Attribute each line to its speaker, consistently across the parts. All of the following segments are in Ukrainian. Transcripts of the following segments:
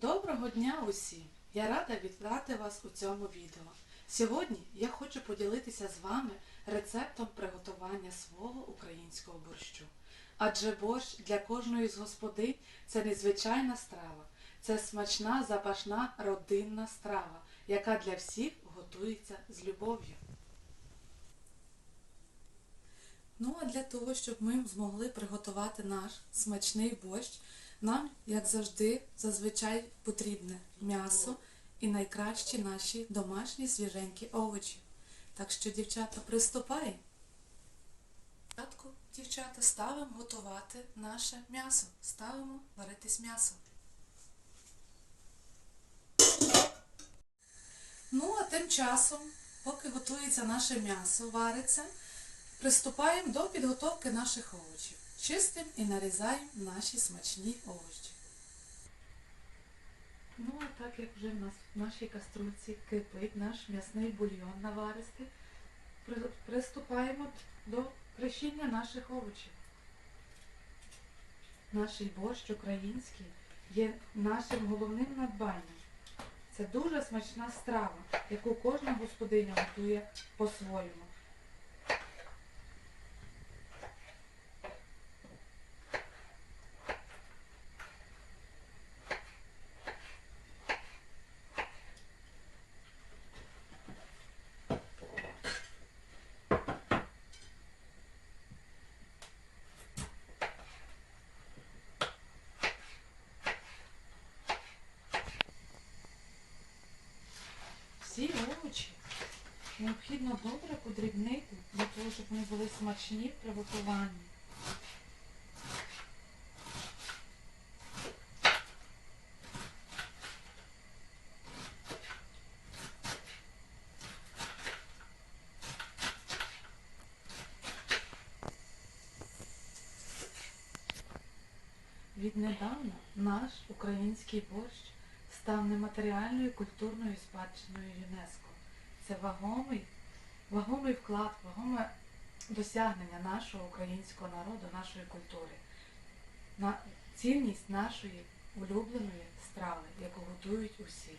Speaker 1: Доброго дня усім! Я рада вітати вас у цьому відео. Сьогодні я хочу поділитися з вами рецептом приготування свого українського борщу. Адже борщ для кожної з господинь це незвичайна страва, це смачна, запашна родинна страва, яка для всіх готується з любов'ю. Ну а для того, щоб ми змогли приготувати наш смачний борщ, нам, як завжди, зазвичай потрібне м'ясо і найкращі наші домашні свіженькі овочі. Так що, дівчата, приступаємо. Спочатку, дівчата, ставимо готувати наше м'ясо. Ставимо варитись м'ясо. Ну, а тим часом, поки готується наше м'ясо, вариться, приступаємо до підготовки наших овочів. Чистимо і нарізаємо наші смачні овочі. Ну, а так як вже в нас в нашій каструльці кипить наш м'ясний бульйон наваристий, приступаємо до крещення наших овочів. Наш борщ український є нашим головним надбанням. Це дуже смачна страва, яку кожна господиня готує по-своєму. Всі овочі необхідно добре подрібнити для того, щоб вони були смачні при готуванні. Віднедавна наш український борщ став нематеріальною культурною спадщиною ЮНЕСКО. Це вагомий, вагомий вклад, вагоме досягнення нашого українського народу, нашої культури, на цінність нашої улюбленої страви, яку готують усі.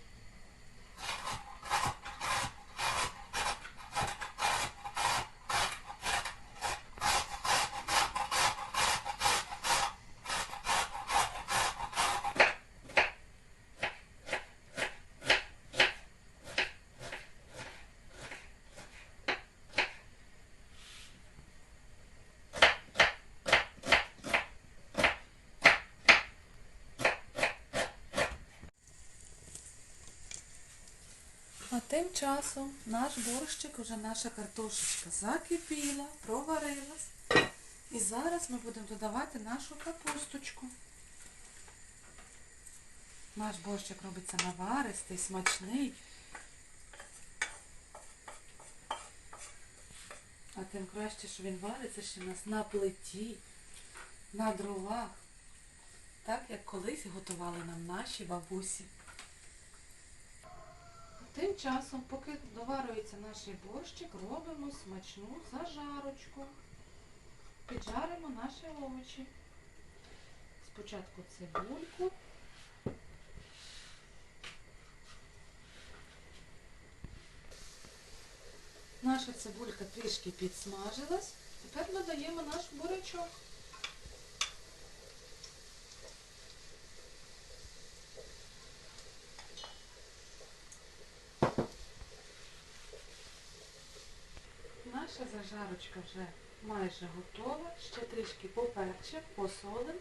Speaker 1: Тим часом наш борщик, уже наша картошечка закипіла, проварилась. І зараз ми будемо додавати нашу капусточку. Наш борщик робиться наваристий, смачний. А тим краще, що він вариться ще в нас на плиті, на дровах. Так, як колись готували нам наші бабусі. Тим часом, поки доварюється наш борщик, робимо смачну зажарочку. Піджаримо наші овочі. Спочатку цибульку. Наша цибулька трішки підсмажилась. Тепер додаємо наш бурячок. Наша зажарочка вже майже готова. Ще трішки поперчимо, посолимо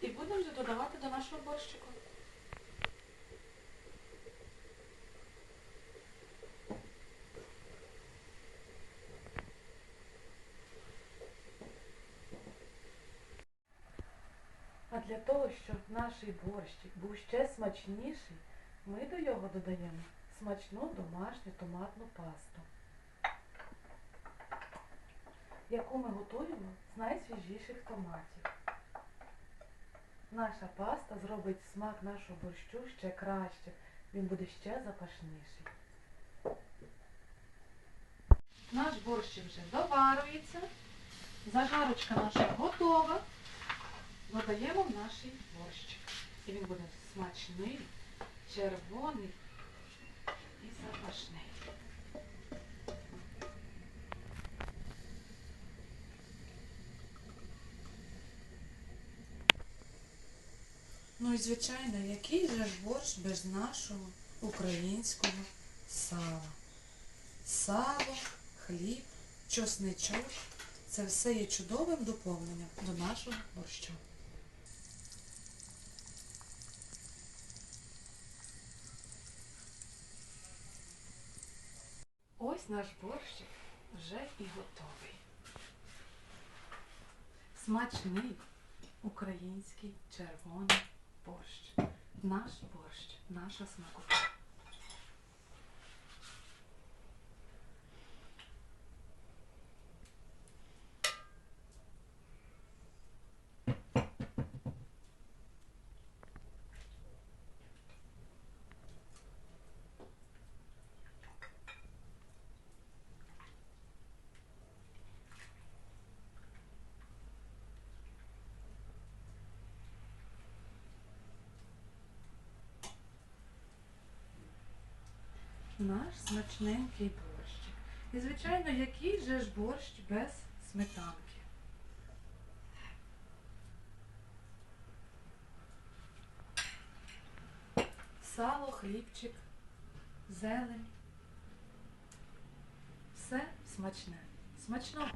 Speaker 1: і будемо вже додавати до нашого борщику. А для того, щоб наш борщик був ще смачніший, ми до його додаємо смачну домашню томатну пасту яку ми готуємо з найсвіжіших томатів. Наша паста зробить смак нашого борщу ще краще, він буде ще запашніший. Наш борщик вже доварюється, зажарочка наша готова. Додаємо в наш борщик. І він буде смачний, червоний і звичайно, який же ж борщ без нашого українського сала? Сало, хліб, чосничок це все є чудовим доповненням до нашого борщу. Ось наш борщик вже і готовий. Смачний український червоний борщ. Наш борщ, наша смакота. Наш смачненький борщик. І, звичайно, який же ж борщ без сметанки? Сало, хлібчик, зелень. Все смачне. Смачного!